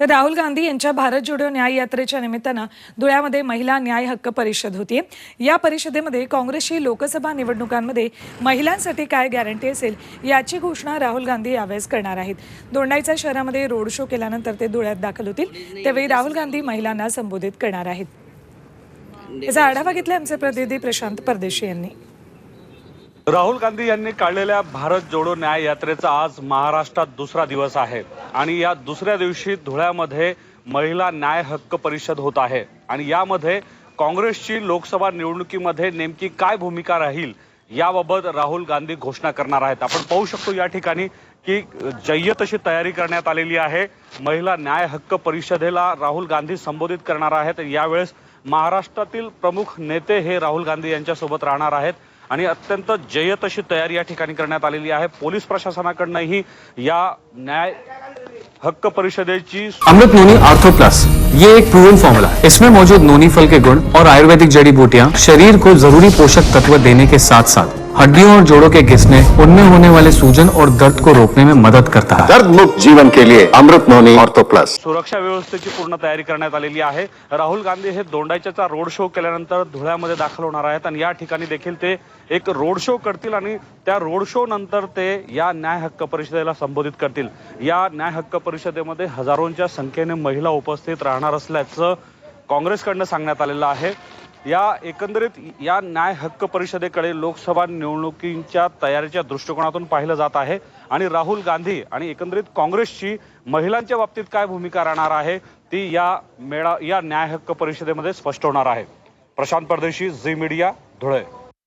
तर राहुल गांधी यांच्या भारत जोडो न्याय यात्रेच्या निमित्तानं धुळ्यामध्ये महिला न्याय हक्क परिषद होती. या परिषदेमध्ये काँग्रेसची लोकसभा निवडणुकांमध्ये महिलांसाठी काय गॅरंटी असेल याची घोषणा राहुल गांधी यावेळेस करणार आहेत. दोंडाईचा शहरामध्ये रोड शो केल्यानंतर ते धुळ्यात दाखल होतील. त्यावेळी राहुल गांधी महिलांना संबोधित करणार आहेत. याचा आढावा घेतला आमचे प्रतिनिधी प्रशांत परदेशी यांनी. राहुल गांधी यांनी काढलेल्या भारत जोडो न्याय यात्रेचा आज महाराष्ट्रात दुसरा दिवस आहे. आणि या दुसऱ्या दिवशी धुळ्यामध्ये महिला न्याय हक्क परिषद होत आहे. आणि यामध्ये काँग्रेसची लोकसभा निवडणुकीमध्ये नेमकी काय भूमिका राहील याबाबत राहुल गांधी घोषणा करणार आहेत. आपण पाहू शकतो या ठिकाणी की जय्यत अशी तयारी करण्यात आलेली आहे. महिला न्याय हक्क परिषदेला राहुल गांधी संबोधित करणार आहेत. यावेळेस महाराष्ट्रातील प्रमुख नेते हे राहुल गांधी यांच्यासोबत राहणार आहेत. आणि अत्यंत जय्यत अशी तयारी या ठिकाणी करण्यात आलेली आहे. पोलीस प्रशासनाकडनंही या न्याय हक्क परिषदेची अमृत नोनी आर्थो प्लस. ये एक प्रूवन फॉर्मूला इसमें मौजूद नोनी फल के गुण और आयुर्वेदिक जड़ी बूटियाँ शरीर को जरूरी पोषक तत्व देने के साथ साथ हड्डियों और जोड़ों के घिसने उनमें होने वाले सूजन और दर्द को रोकने में मदद करता है। दर्द मुक्त जीवन के लिए अमृत नोनी ऑर्थो प्लस। सुरक्षा व्यवस्थेची पूर्ण तयारी करण्यात आलेली आहे. राहुल गांधी हे दोंडाईच्याचा रोड शो केल्यानंतर धुळ्यामध्ये दाखल होणार आहेत आणि या ठिकाणी देखील ते एक रोड शो करतील आणि त्या रोड शो नंतर ते या न्याय हक्क परिषदेला संबोधित करतील. या न्याय हक्क परिषदेमध्ये हजारोंच्या संख्येने महिला उपस्थित राहणार असल्याचं काँग्रेसकडनं सांगण्यात आलेलं आहे. या एकंदरीत या न्याय हक्क परिषदेकडे लोकसभा निवडणुकींच्या तयारीच्या दृष्टिकोनातून पाहिलं जात आहे. आणि राहुल गांधी आणि एकंदरीत काँग्रेसची महिलांच्या बाबतीत काय भूमिका राहणार आहे ती या मेळा या न्याय हक्क परिषदेमध्ये स्पष्ट होणार आहे. प्रशांत परदेशी झी मीडिया धुळे.